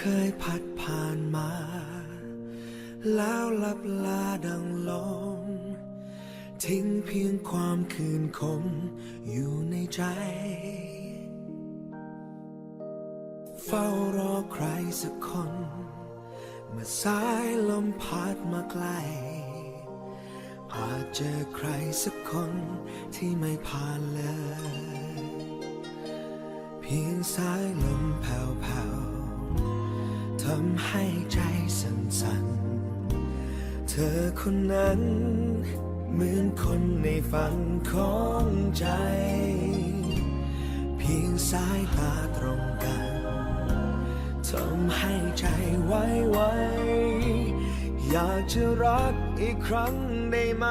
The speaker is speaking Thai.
เคยพัดผ่านมา แล้วลับลาดังลมทิ้งเพียงความคืนคมอยู่ในใจ เฝ้ารอใครสักคนเมื่อสายลมพัดมาไกลอาจเจอใครสักคนที่ไม่ผ่านเลย เพียงสายลมแผ่ำให้ใจสั่นๆ เธอคนนั้น เหมือนคนในฝันของใจ เพียงสายตาตรงกันทำให้ใจไว้ไวอยากจะรักอีกครั้งได้ไหม